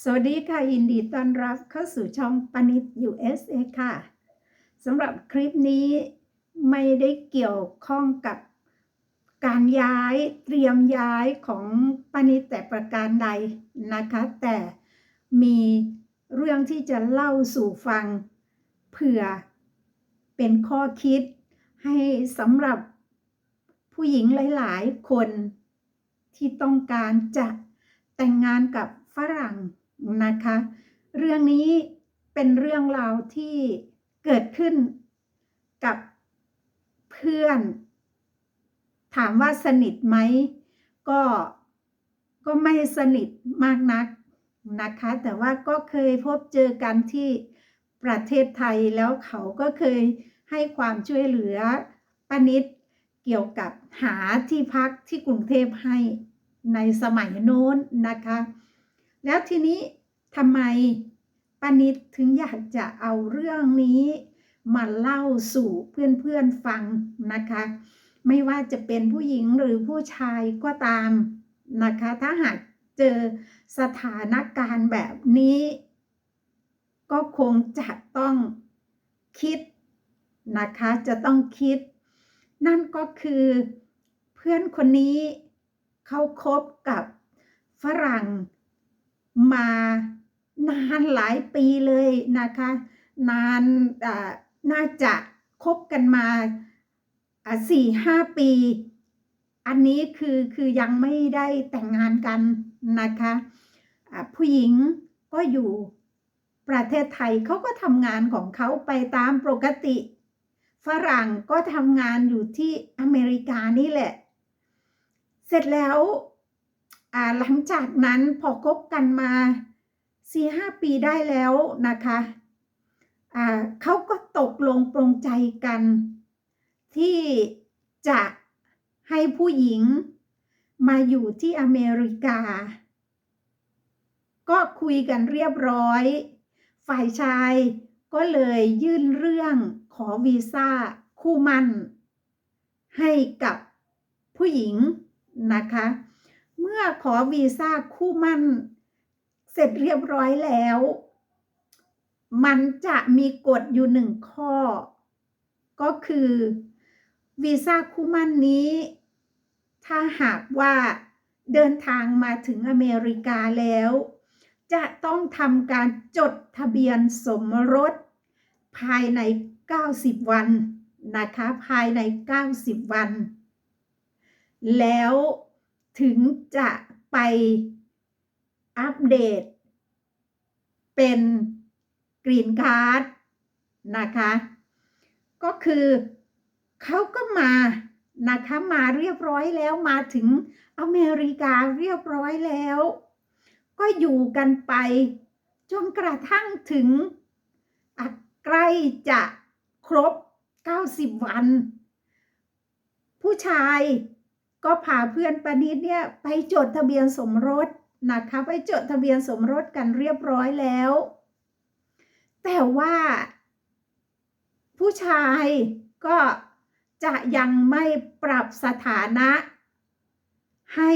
สวัสดีค่ะ ยินดีต้อนรับเข้าสู่ช่องปนิด USA ค่ะสำหรับคลิปนี้ไม่ได้เกี่ยวข้องกับการย้ายเตรียมย้ายของปนิดแต่ประการใดนะคะ แต่มีเรื่องที่จะเล่าสู่ฟังเผื่อเป็นข้อคิดให้สำหรับผู้หญิงหลาย ๆ คนที่ต้องการจะแต่งงานกับฝรั่ง นะคะ เรื่องนี้เป็นเรื่องราวที่เกิดขึ้นกับเพื่อน ถามว่าสนิทไหมก็ก็ไม่สนิทมากนักนะคะ แต่ว่าก็เคยพบเจอกันที่ประเทศไทยแล้วเขาก็เคยให้ความช่วยเหลือปานิดเกี่ยวกับหาที่พักที่กรุงเทพให้ในสมัยโน้นนะคะ แล้วทีนี้ทำไมปานิดถึงอยากจะเอาเรื่องนี้มาเล่าสู่เพื่อนๆฟังนะคะ ไม่ว่าจะเป็นผู้หญิงหรือผู้ชายก็ตามนะคะ ถ้าหากเจอสถานการณ์แบบนี้ ก็คงจะต้องคิดนะคะ จะต้องคิด นั่นก็คือเพื่อนคนนี้เขาคบกับฝรั่ง มานานหลายปีเลยนะคะ นานน่าจะคบกันมาสี่ห้าปี อันนี้คือคือยังไม่ได้แต่งงานกันนะคะะผู้หญิงก็อยู่ประเทศไทยเขาก็ทำงานของเขาไปตามปกติ ฝรั่งก็ทำงานอยู่ที่อเมริกานี่แหละ เสร็จแล้ว หลังจากนั้นพอคบกันมาสี่ห้าปีได้แล้วนะคะเขาก็ตกลงปรงใจกัน ที่จะให้ผู้หญิงมาอยู่ที่อเมริกา ก็คุยกันเรียบร้อย ฝ่ายชายก็เลยยื่นเรื่องขอวีซ่าคู่มั่น ให้กับผู้หญิงนะคะ เมื่อขอวีซ่าคู่มั่น เสร็จเรียบร้อยแล้ว มันจะมีกฎอยู่หนึ่งข้อ ก็คือวีซ่าคู่มั่นนี้ ถ้าหากว่าเดินทางมาถึงอเมริกาแล้ว จะต้องทำการจดทะเบียนสมรส ภายใน 90 วันนะคะ ภายใน 90 วัน แล้ว ถึงจะไปอัปเดต เป็นกรีนการ์ดนะคะ ก็คือเขาก็มานะคะมาเรียบร้อยแล้วมาถึงอเมริกาเรียบร้อยแล้ว ก็อยู่กันไป จนกระทั่งถึงใกล้จะครบ 90 วัน ผู้ชาย ก็พาเพื่อนปนิดเนี่ยไปจดทะเบียนสมรสนะคะไปจดทะเบียนสมรสกันเรียบร้อยแล้ว แต่ว่า ผู้ชายก็จะยังไม่ปรับสถานะ ให้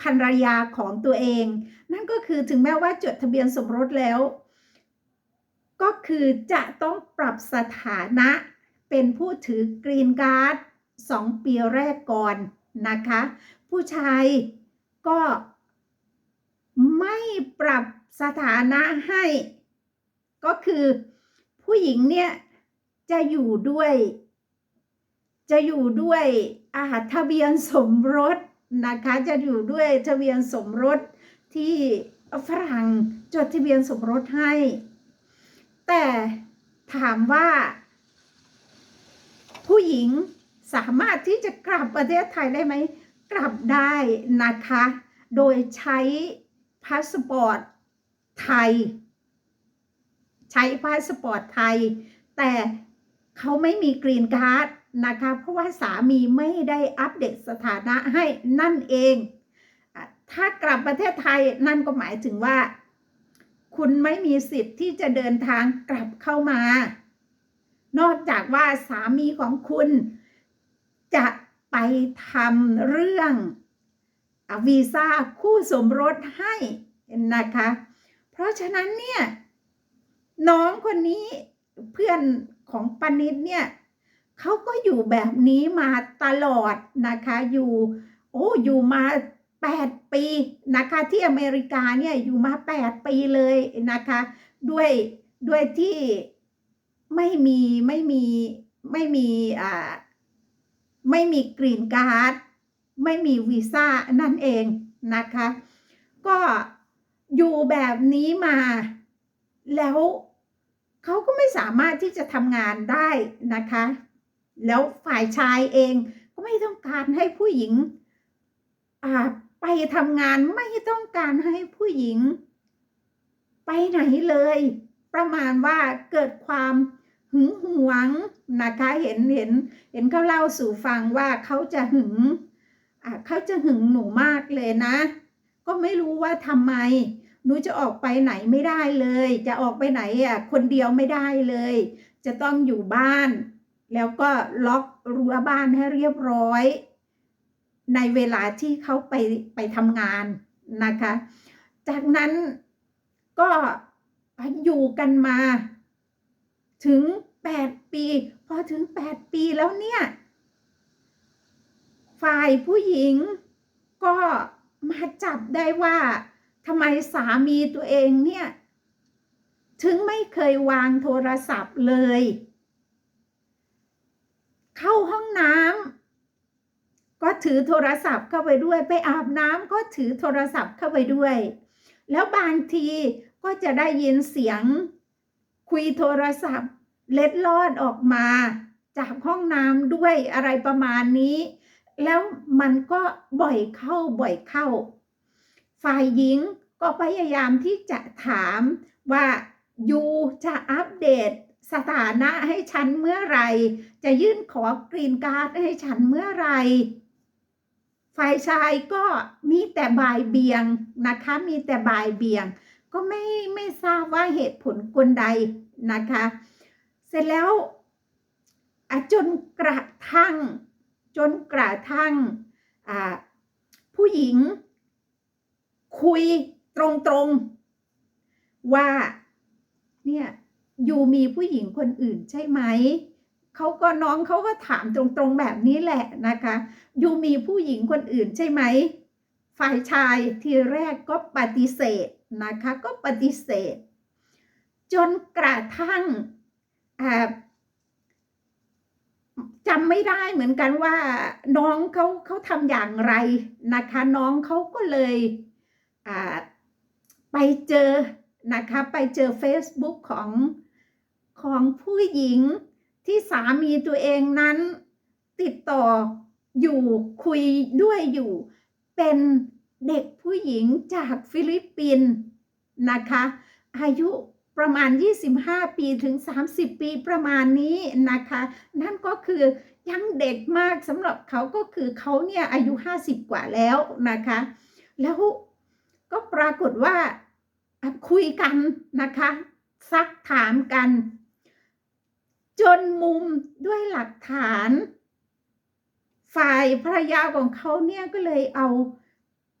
ภรรยาของตัวเอง นั่นก็คือถึงแม้ว่าจดทะเบียนสมรสแล้ว ก็คือจะต้องปรับสถานะเป็นผู้ถือกรีนการ์ด สองปีแรกก่อนนะคะ ผู้ชายก็ไม่ปรับสถานะให้ ก็คือผู้หญิงเนี่ยจะอยู่ด้วย จะอยู่ด้วยอาหารทะเบียนสมรสนะคะ จะอยู่ด้วยทะเบียนสมรสที่ฝรั่งจดทะเบียนสมรสให้ แต่ถามว่า ผู้หญิง สามารถที่จะกลับประเทศไทยได้ไหม กลับได้นะคะ โดยใช้พาสปอร์ตไทย ใช้พาสปอร์ตไทย แต่เขาไม่มีกรีนการ์ดนะคะ เพราะว่าสามีไม่ได้อัปเดตสถานะให้นั่นเอง ถ้ากลับประเทศไทยนั่นก็หมายถึงว่า คุณไม่มีสิทธิ์ที่จะเดินทางกลับเข้ามา นอกจากว่าสามีของคุณ จะไปทำเรื่องวีซ่าคู่สมรสให้นะคะ เพราะฉะนั้นเนี่ยน้องคนนี้เพื่อนของปานิดเนี่ยเขาก็อยู่แบบนี้มาตลอดนะคะ อยู่โอ้อยู่มา8 ปีนะคะ ที่อเมริกาเนี่ยอยู่มา 8 ปีเลยนะคะ ด้วยด้วยที่ไม่มีไม่มีไม่มีอ่า ไม่มีกรีนการ์ดไม่มีวีซ่านั่นเองนะคะ ก็อยู่แบบนี้มา แล้วเขาก็ไม่สามารถที่จะทำงานได้นะคะ แล้วฝ่ายชายเองก็ไม่ต้องการให้ผู้หญิงไปทำงานไม่ต้องการให้ผู้หญิง ไปไหนเลย ประมาณว่าเกิดความ หึงหวงนะคะเห็นเห็นเห็นเขาเล่าสู่ฟังว่าเขาจะหึงอ่าเขาจะหึงหนูมากเลยนะ ก็ไม่รู้ว่าทำไมหนูจะออกไปไหนไม่ได้เลย จะออกไปไหนอะคนเดียวไม่ได้เลย จะต้องอยู่บ้าน แล้วก็ล็อกรั้วบ้านให้เรียบร้อย ในเวลาที่เขาไปไปทำงานนะคะ จากนั้นก็อยู่กันมา ถึง 8 ปี พอถึง 8 ปีแล้วเนี่ย ฝ่ายผู้หญิงก็มาจับได้ว่าทำไมสามีตัวเองเนี่ย ถึงไม่เคยวางโทรศัพท์เลย เข้าห้องน้ำก็ถือโทรศัพท์เข้าไปด้วย ไปอาบน้ำก็ถือโทรศัพท์เข้าไปด้วย แล้วบางทีก็จะได้ยินเสียง คุยโทรศัพท์ เล็ดลอดออกมา จากห้องน้ำด้วยอะไรประมาณนี้ แล้วมันก็บ่อยเข้าบ่อยเข้า ฝ่ายหญิงก็พยายามที่จะถามว่ายูจะอัปเดตสถานะให้ฉันเมื่อไหร่จะยื่นขอกรีนการ์ดให้ฉันเมื่อไหร่ฝ่ายชายก็มีแต่บ่ายเบียงนะคะ มีแต่บ่ายเบียง ก็ไม่ไม่ทราบว่าเหตุผลกลใดนะคะ เสร็จแล้วจนกระทั่ง จนกระทั่งผู้หญิง คุยตรงๆว่าเนี่ยอยู่มีผู้หญิงคนอื่นใช่ไหมเขาก็น้องเขาก็ถามตรงๆแบบนี้แหละนะคะ อยู่มีผู้หญิงคนอื่นใช่ไหม ฝ่ายชายทีแรกก็ปฏิเสธนะคะก็ปฏิเสธ จนกระทั่งจำไม่ได้เหมือนกันว่าน้องเขาเขาทำอย่างไรนะคะ น้องเขาก็เลยไปเจอนะคะไปเจอ Facebook ของของผู้หญิงที่สามีตัวเองนั้นติดต่ออยู่คุยด้วยอยู่ เป็นเด็กผู้หญิงจากฟิลิปปินส์นะคะ อายุประมาณ 25 ปีถึง 30 ปีประมาณนี้นะคะ นั่นก็คือยังเด็กมากสำหรับเขาก็คือเขาเนี่ยอายุ 50 กว่าแล้วนะคะ แล้วก็ปรากฏว่าคุยกันนะคะ ซักถามกัน จนมุมด้วยหลักฐาน ฝ่ายภรรยาของเขาเนี่ยก็เลยเอา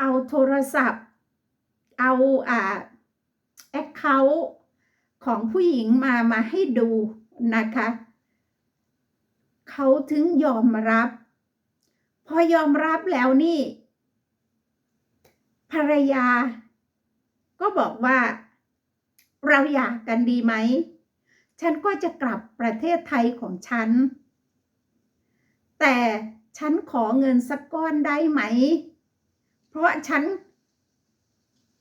เอาโทรศัพท์ เอาอ่าแอคเคาท์ของผู้หญิงมามาให้ดูนะคะ เขาถึงยอมรับ พอยอมรับแล้วนี่ ภรรยา ก็บอกว่า เราอยากกันดีไหม ฉันก็จะกลับประเทศไทยของฉัน แต่ ฉันขอเงินสักก้อนได้ไหม เพราะฉัน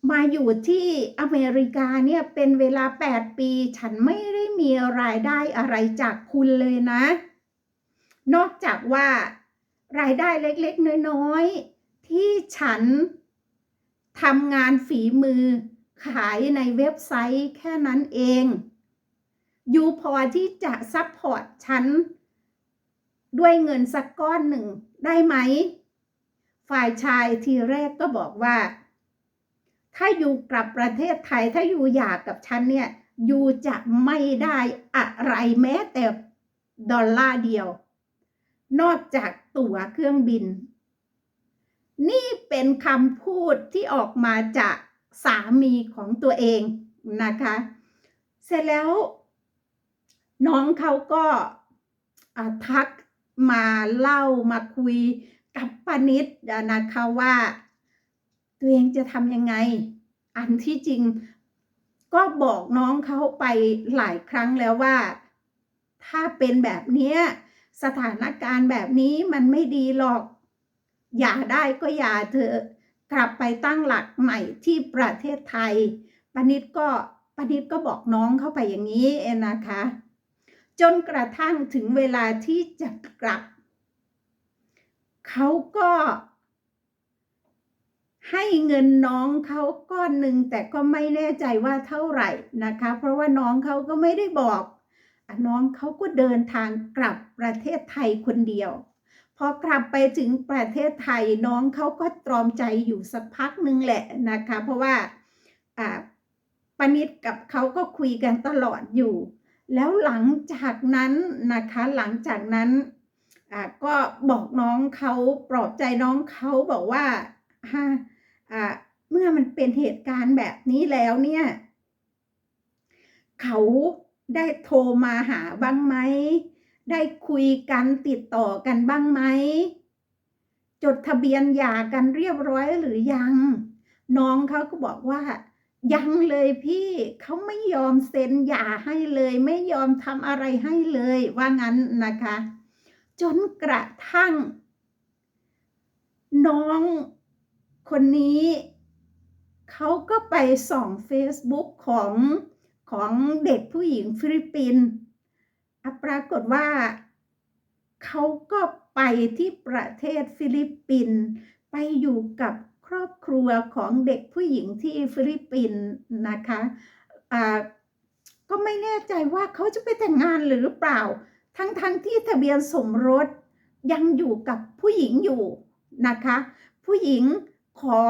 มาอยู่ที่อเมริกาเนี่ยเป็นเวลา 8 ปี ฉันไม่ได้มีรายได้อะไรจากคุณเลยนะ นอกจากว่ารายได้เล็กๆ น้อยๆ ที่ฉันทำงานฝีมือขายในเว็บไซต์แค่นั้นเอง อยู่พอที่จะซัพพอร์ตฉัน ด้วยเงินสักก้อนหนึ่งได้ไหม ฝ่ายชายทีแรกก็บอกว่า ถ้าอยู่กลับประเทศไทยถ้าอยู่อยากกับฉันเนี่ยอยู่จะไม่ได้อะไรแม้แต่ดอลลาร์เดียว นอกจากตั๋วเครื่องบิน นี่เป็นคำพูดที่ออกมาจากสามีของตัวเองนะคะ เสร็จแล้วน้องเขาก็อ่าทัก มาเล่ามาคุยกับปานิดนะคะว่า ตัวเองจะทำยังไง อันที่จริงก็บอกน้องเขาไปหลายครั้งแล้วว่า ถ้าเป็นแบบเนี้ยสถานการณ์แบบนี้มันไม่ดีหรอก อย่าได้ก็อย่าเถอะกลับไปตั้งหลักใหม่ที่ประเทศไทยปานิดก็ปานิดก็บอกน้องเข้าไปอย่างนี้เองนะคะ จนกระทั่งถึงเวลาที่จะกลับ เขาก็ให้เงินน้องเขาก้อนหนึ่งแต่ก็ไม่แน่ใจว่าเท่าไหร่นะคะ เพราะว่าน้องเขาก็ไม่ได้บอกอน้องเขาก็เดินทางกลับประเทศไทยคนเดียว พอกลับไปถึงประเทศไทยน้องเขาก็ตรอมใจอยู่สักพักหนึ่งแหละนะคะ เพราะว่าอ่าปนิดกับเขาก็คุยกันตลอดอยู่ แล้วหลังจากนั้นนะคะหลังจากนั้นอ่าก็บอกน้องเขาปลอบใจน้องเขาบอกว่าฮะอ่าเมื่อมันเป็นเหตุการณ์แบบนี้แล้วเนี่ย เขาได้โทรมาหาบ้างไหม ได้คุยกันติดต่อกันบ้างไหม จดทะเบียนหย่ากันเรียบร้อยหรือยัง น้องเขาก็บอกว่า ยังเลยพี่เขาไม่ยอมเซ็นหย่าให้เลย ไม่ยอมทำอะไรให้เลย ว่างั้นนะคะ จนกระทั่ง น้องคนนี้เขาก็ไปส่อง Facebook ของของเด็กผู้หญิงฟิลิปปินส์ปรากฏว่าเขาก็ไปที่ประเทศฟิลิปปินส์ไปอยู่กับ ครอบครัวของเด็กผู้หญิงที่ฟิลิปปินส์นะคะก็ไม่แน่ใจว่าเขาจะไปแต่งงานหรือเปล่า ทั้งๆทที่ทะเบียนสมรสยังอยู่กับผู้หญิงอยู่นะคะ ผู้หญิงขอ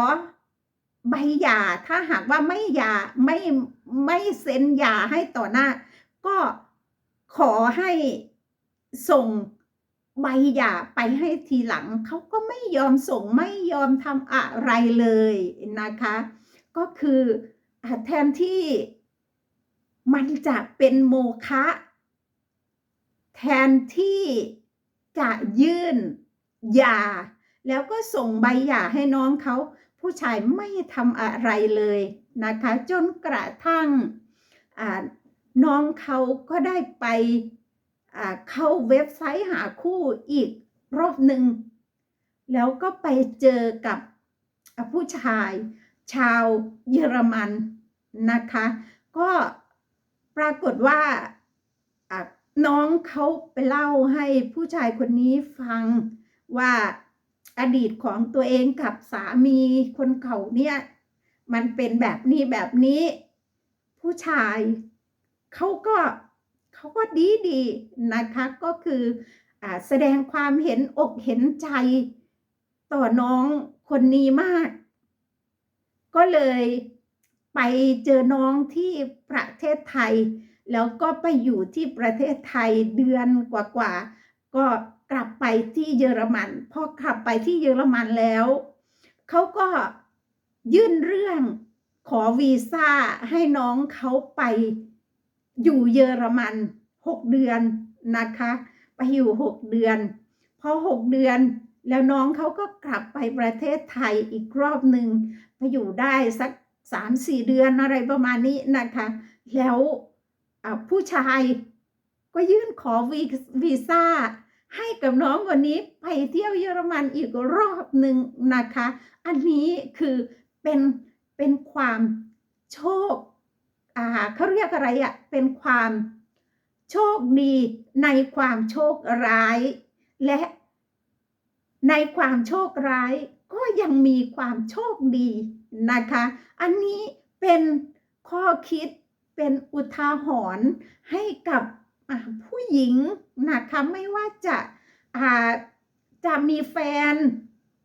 ใบหย่าถ้าหากว่าไม่หย่าไม่ไม่เซ็นหย่าให้ต่อหน้า ก็ขอให้ส่ง ใบหย่าไปให้ทีหลังเขาก็ไม่ยอมส่งไม่ยอมทำอะไรเลยนะคะ ก็คือแทนที่มันจะเป็นโมฆะแทนที่จะยื่นหย่า แล้วก็ส่งใบหย่าให้น้องเขา ผู้ชายไม่ทำอะไรเลยนะคะ จนกระทั่งน้องเขาก็ได้ไป เข้าเว็บไซต์หาคู่อีกรอบหนึ่ง แล้วก็ไปเจอกับผู้ชายชาวเยอรมันนะคะ ก็ปรากฏว่าน้องเขาไปเล่าให้ผู้ชายคนนี้ฟังว่าอดีตของตัวเองกับสามีคนเขาเนี่ย มันเป็นแบบนี้แบบนี้ ผู้ชายเขาก็ เขาก็ดีดีนะคะก็คืออแสดงความเห็นอกเห็นใจต่อน้องคนนี้มาก ก็เลยไปเจอน้องที่ประเทศไทย แล้วก็ไปอยู่ที่ประเทศไทยเดือนกว่าๆก็กลับไปที่เยอรมันพอกลับไปที่เยอรมันแล้วเขาก็ยื่นเรื่องขอวีซ่าให้น้องเขาไป อยู่เยอรมันหกเดือนนะคะไปอยู่หกเดือน พอหกเดือนแล้วน้องเขาก็กลับไปประเทศไทยอีกรอบหนึ่งไปอยู่ได้สักสามสี่เดือนอะไรประมาณนี้นะคะ แล้วผู้ชายก็ยื่นขอวีวีซ่า ให้กับน้องคนนี้ไปเที่ยวเยอรมันอีกรอบหนึ่งนะคะ อันนี้คือเป็นเป็นความโชค เขาเรียกอะไรอะ่ะเป็นความโชคดีในความโชคร้าย และในความโชคร้ายก็ยังมีความโชคดีนะคะ อันนี้เป็นข้อคิดเป็นอุทาหรณ์ให้กับผู้หญิงนะคะไม่ว่าจะาจะมีแฟน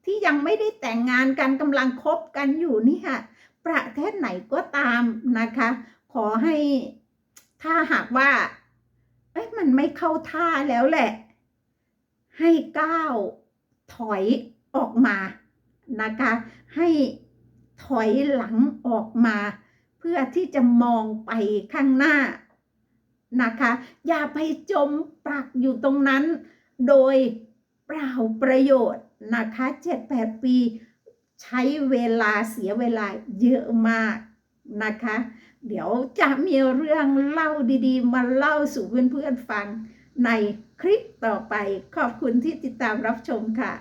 ที่ยังไม่ได้แต่งงานกันกำลังคบกันอยู่นี่ค่ะประเทศไหนก็ตามนะคะ ขอให้ถ้าหากว่า เอ้ยมันไม่เข้าท่าแล้วแหละ ให้ก้าวถอยออกมานะคะ ให้ถอยหลังออกมา เพื่อที่จะมองไปข้างหน้านะคะ อย่าไปจมปลักอยู่ตรงนั้น โดยเปล่าประโยชน์นะคะ7-8ปี ใช้เวลาเสียเวลาเยอะมากนะคะ เดี๋ยวจะมีเรื่องเล่าดีๆ มาเล่าสู่เพื่อนๆฟังในคลิปต่อไป ขอบคุณที่ติดตามรับชมค่ะ